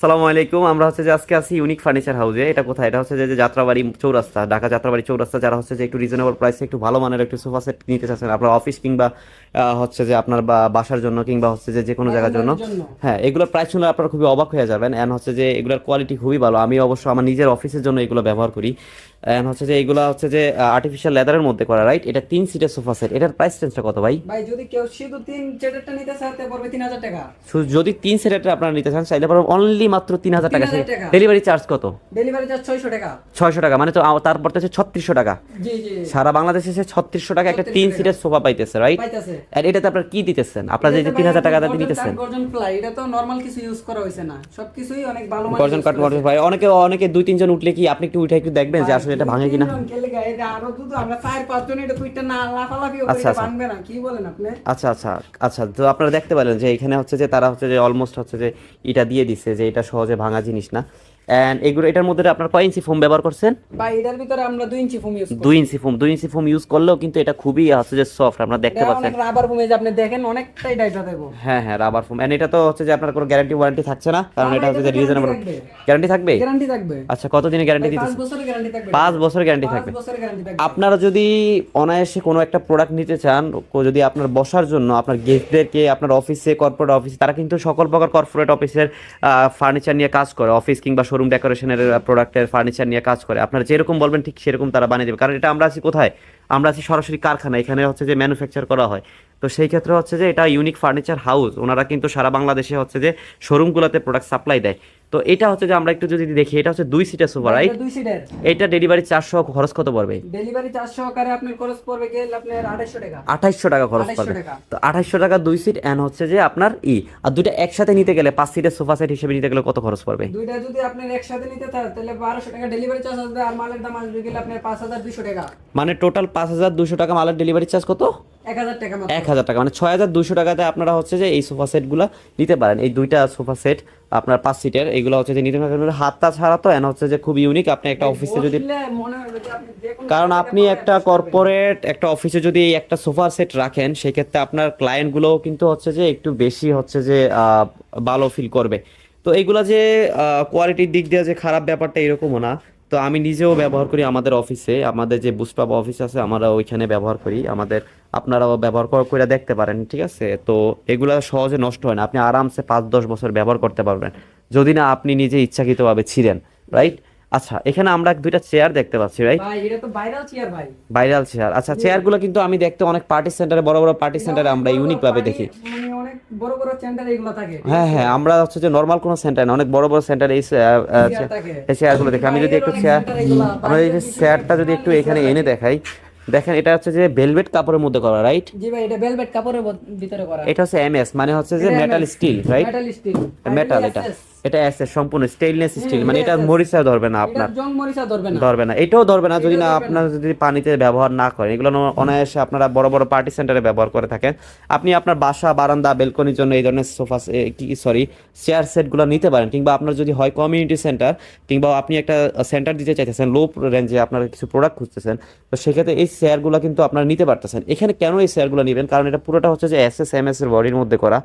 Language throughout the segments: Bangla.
সালামু আলাইকুম আমরা হচ্ছে যে আজকে আছি ইউনিক ফার্নিচার হাউসে এটা কোথায়? এটা হচ্ছে যে যাত্রাবাড়ি চৌরাস্তা ঢাকা যাত্রাবাড়ি চৌরাস্তা যারা হচ্ছে যে একটু রিজনেবল প্রাইসে একটু ভালো মানের একটু সোফা সেট নিতে চাচ্ছেন আপনার অফিস কিংবা হচ্ছে যে আপনার বা- বাসার জন্য কিংবা হচ্ছে যে যে কোনো জায়গার জন্য। হ্যাঁ এগুলোর প্রাইস শুনলে আপনারা খুবই অবাক হয়ে যাবেন। অ্যান্ড হচ্ছে যে এগুলোর কোয়ালিটি খুবই ভালো। আমি অবশ্য আমার নিজের অফিসের জন্য এগুলো ব্যবহার করি। এন্ড হচ্ছে যে এগুলো হচ্ছে যে আর্টিফিশিয়াল লেদারের মধ্যে করা রাইট এটা তিন সিটের সোফা সেট এটার প্রাইস রেঞ্জটা কত ভাই? ভাই যদি কেউ শুধু তিন চেটারটা নিতে চায় তাহলে পড়বে তিন হাজার টাকা। শুধু যদি তিন সেটের আপনারা নিতে চান চাইলে পারবেন অনলি মাত্র তিন হাজার টাকা। 3,000 টাকা। ডেলিভারি চার্জ কত? ডেলিভারি চার্জ ছয়শো টাকা। ছয়শো টাকা মানে তো তারপর তো হচ্ছে ছত্রিশশো টাকা। জি জি। সারা বাংলাদেশে সে ছত্রিশশো টাকা একটা তিন সিটের সোফা পাইতেছে রাইট পাইতাছে। আর এটাতে আপনার কি দিতেছেন? আপনার যে তিন হাজার টাকা দিয়ে নিতেছেন গর্জন ফ্লাই এটা তো নরমাল কিছু ইউজ করা হয়েছে না। সবকিছুই অনেক ভালো মানের গর্জন কাট ভাই অনেকে অনেকে দুই তিনজন উঠলে কি আপনি একটু উঠে একটু দেখবেন যে আসলে এটা ভাঙে কিনা আচ্ছা, আচ্ছা। আচ্ছা আচ্ছা আচ্ছা তো আপনারা দেখতে পেলেন যে এখানে হচ্ছে যে তারা হচ্ছে যে অলমোস্ট হচ্ছে যে এটা দিয়ে দিছে যে এটা সহজে ভাঙা জিনিস না এন্ড এগুলো এটার মধ্যে আপনার কয় ইঞ্চি ফোম ব্যবহার করছেন? বা এটার ভিতরে আমরা দুই ইঞ্চি ফোম ইউজ করি। দুই ইঞ্চি ফোম দুই ইঞ্চি ফোম ইউজ করলেও কিন্তু এটা খুবই হচ্ছে যে সফট আপনারা দেখতে পাচ্ছেন। অনেক রাবার ফোম যে আপনি দেখেন অনেকটাই ডাইটা দেবো। হ্যাঁ হ্যাঁ রাবার ফোম এন্ড এটা তো হচ্ছে যে আপনার কোনো গ্যারান্টি ওয়ারেন্টি থাকছে না? কারণ এটা হচ্ছে যে রিজনেবল। গ্যারান্টি থাকবে। গ্যারান্টি থাকবে? আচ্ছা কতদিনের গ্যারান্টি পাঁচ দিতেছে বছরের গ্যারান্টি থাকবে। পাঁচ বছর গ্যারান্টি থাকবে। বছরের গ্যারান্টি থাকবে। আপনারা যদি অনায়াসে কোনো একটা প্রোডাক্ট নিতে চান যদি আপনার বসার জন্য আপনার গেস্টদেরকে আপনার অফিসে কর্পোরেট অফিসে তারা কিন্তু সকল প্রকার কর্পোরেট অফিসের ফার্নিচার নিয়ে কাজ করে অফিস কিংবা শোরুম ডেকোরেশনের প্রোডাক্টের ফার্নিচার নিয়ে কাজ করে। আপনারা যেরকম বলবেন ঠিক সেরকম তারা বানিয়ে দেবে। কারণ এটা আমরা আছি কোথায়? আমরা আছি সরাসরি কারখানা। এখানে হচ্ছে যে ম্যানুফ্যাকচার করা হয়। তো সেই ক্ষেত্রে হচ্ছে যে এটা ইউনিক ফার্নিচার হাউস ওনারা কিন্তু সারা বাংলাদেশে হচ্ছে যে শোরুমগুলোতে প্রোডাক্ট সাপ্লাই দেয়। তো এটা হচ্ছে যে আমরা একটু যদি দেখি এটা হচ্ছে দুই সিটের সোফা রাইট এটা দুই সিটের এটা ডেলিভারি চারশো খরচ কত পড়বে? ডেলিভারি চার্জ সহকারে আপনার খরচ পড়বে গেল আপনার আড়াইশো টাকা। আঠাইশশো টাকা খরচ পড়বে। তো আঠাইশশো টাকা দুই সিট এন্ড হচ্ছে যে আপনার ই। আর দুইটা একসাথে নিতে গেলে পাঁচ সিটের সোফা সেট হিসেবে নিতে গেলে কত খরচ পড়বে? দুইটা যদি আপনার একসাথে নিতে চান তাহলে বারোশো টাকা ডেলিভারি চার্জ আসবে আর মালের দাম আসবে গেলে আপনার পাঁচ হাজার দুশো টাকা। মানে টোটাল পাঁচ হাজার দুশো টাকা মালের ডেলিভারি চার্জ কত? এক হাজার টাকা মানে ছয় হাজার দুশো টাকাতে আপনারা হচ্ছে যে এই সোফা সেটগুলো নিতে পারেন। এই দুইটা সোফা সেট আপনার পাঁচ সিটের এগুলো হচ্ছে যে নিতে পারেন। হাতটা ছাড়া তো হচ্ছে যে খুব ইউনিক আপনি একটা অফিসে যদি কারণ আপনি একটা কর্পোরেট একটা অফিসে যদি এই একটা সোফা সেট রাখেন সেক্ষেত্রে আপনার ক্লায়েন্টগুলোও কিন্তু হচ্ছে যে একটু বেশি হচ্ছে যে ভালো ফিল করবে। তো এইগুলা যে কোয়ালিটির দিক দিয়ে যে খারাপ ব্যাপারটা এরকমও না। তো আমি নিজেও ব্যবহার করি আমাদের অফিসে আমাদের যে বুস্টাব অফিস আছে আমরা ওইখানে ব্যবহার করি। আমাদের আপনারাও ব্যবহার কর- দেখতে পারেন ঠিক আছে? তো এগুলো সহজে নষ্ট হয় না। আপনি আরামসে পাঁচ দশ বছর ব্যবহার করতে পারবেন। যদি না আপনি নিজে ইচ্ছাকৃতভাবে ছিলেন রাইট আচ্ছা এখানে আমরা দুইটা চেয়ার দেখতে পাচ্ছি রাইট ভাই এটা তো ভাইরাল চেয়ার ভাই। ভাইরাল চেয়ার আচ্ছা চেয়ারগুলো কিন্তু আমি দেখতে অনেক পার্টি সেন্টারে বড় বড় পার্টি সেন্টারে আমরা ইউনিক ভাবে দেখি। মানে অনেক বড় বড় সেন্টার এগুলো থাকে হ্যাঁ হ্যাঁ আমরা হচ্ছে যে নর্মাল কোনো সেন্টার না অনেক বড় বড় সেন্টারে। এই চেয়ারগুলো দেখি। আমি যদি একটু চেয়ার আমরা এই চেয়ারটা যদি একটু এখানে এনে দেখাই। দেখেন এটা হচ্ছে যে ভেলভেট কাপড়ের মধ্যে করা রাইট জি ভাই এটা ভেলভেট কাপড়ের ভিতরে করা। এটা হচ্ছে এমএস মানে হচ্ছে যে metal steel right metal steel metal এটা এটা এসএস সম্পূর্ণ স্টেইনলেস স্টিল মানে এটা মরিচা ধরবে না আপনার। জং মরিচা ধরবে না। ধরবে না। এটাও ধরবে না যদি না আপনার যদি পানিতে ব্যবহার না করেন এগুলো অনায়াসে আপনারা বড় বড় পার্টি সেন্টারে ব্যবহার করে থাকেন। আপনি আপনার বাসা বারান্দা বেলকনির জন্য এই ধরনের সোফা কি সরি চেয়ার সেটগুলো নিতে পারেন। কিংবা আপনার যদি হয় কমিউনিটি সেন্টার কিংবা আপনি একটা সেন্টার দিতে চাইতেছেন লো রেঞ্জে আপনারা কিছু প্রোডাক্ট খুঁজতেছেন তো সেক্ষেত্রে এই চেয়ারগুলো কিন্তু আপনারা নিতে পারতেছেন। এখানে কেন এই চেয়ারগুলো নেবেন? কারণ এটা পুরোটা হচ্ছে যে এস এস এম এস এর বডির মধ্যে করা।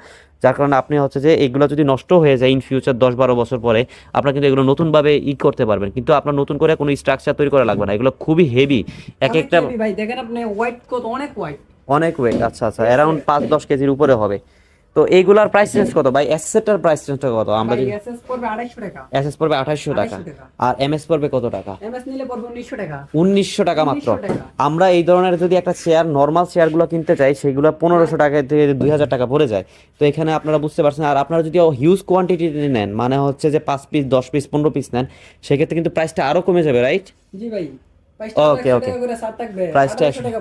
যার কারণে আপনি হচ্ছে যে এগুলো যদি নষ্ট হয়ে যায় ইন ফিউচার দশ বারো বছর পরে আপনার কিন্তু এগুলো নতুনভাবে ই করতে পারবেন। কিন্তু আপনার নতুন করে কোনো স্ট্রাকচার তৈরি করা লাগবে না। এগুলো খুবই হেভি এক একটা ভাই দেখেন আপনি হোয়াইট কোট অনেক হোয়াইট অনেক ওয়েট আচ্ছা আচ্ছা অ্যারাউন্ড পাঁচ দশ কেজির উপরে হবে। তো এইগুলার প্রাইস রেঞ্জ কত? ভাই এসেটার প্রাইস রেঞ্জটা কত? আমরা যদি এসএস পড়বে 250 টাকা। এসএস পড়বে আঠাশশো টাকা। 2800 টাকা। আর এমএস পড়বে কত টাকা? এমএস নিলে পড়বে 1900 টাকা। উনিশশো টাকা মাত্র। আমরা এই ধরনের যদি একটা চেয়ার নর্মাল চেয়ারগুলো কিনতে চাই সেগুলো পনেরোশো টাকা থেকে দুই হাজার টাকা পড়ে যায়। তো এখানে আপনারা বুঝতে পারছেন আর আপনারা যদি হিউজ কোয়ান্টিটি নেন মানে হচ্ছে যে পাঁচ পিস দশ পিস পনেরো পিস নেন সেক্ষেত্রে কিন্তু প্রাইসটা আরও কমে যাবে রাইট জি ভাই। প্রাইসটা Okay, 100 okay. টাকা করে সাত থাকবে প্রাইসটা 1800 টাকা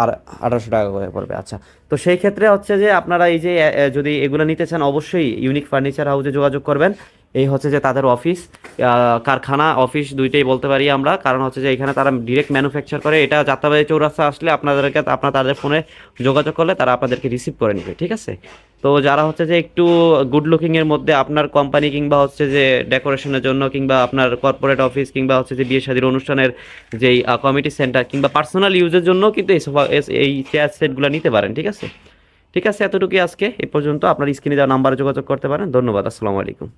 আর আঠারোশো টাকা করে পড়বে আচ্ছা। তো সেই ক্ষেত্রে হচ্ছে যে আপনারা এই যে যদি এগুলো নিতে চান অবশ্যই ইউনিক ফার্নিচার হাউসে যোগাযোগ করবেন। এই হচ্ছে যে তাদের অফিস কারখানা অফিস দুইটাই বলতে পারি আমরা। কারণ হচ্ছে যে এখানে তারা ডিরেক্ট ম্যানুফ্যাকচার করে। এটা যাত্রাবাড়ি চৌরাস্তা আসলে আপনাদেরকে, আপনার তাদের ফোনে যোগাযোগ করলে তারা আপনাদেরকে রিসিভ করে নেবে, ঠিক আছে? তো যারা হচ্ছে যে একটু গুড লুকিংয়ের মধ্যে আপনার কোম্পানি কিংবা হচ্ছে যে ডেকোরেশনের জন্য কিংবা আপনার কর্পোরেট অফিস কিংবা হচ্ছে যে বিয়ে শাদীর অনুষ্ঠানের যেই কমিটি সেন্টার কিংবা পার্সোনাল ইউজের জন্য কিন্তু এই সোফা এই চেয়ার সেটগুলো নিতে পারেন, ঠিক আছে? ঠিক আছে, এতটুকুই আজকে। এ পর্যন্ত আপনার স্ক্রিনে দেওয়া নাম্বারে যোগাযোগ করতে পারেন। ধন্যবাদ, আসসালামু আলাইকুম।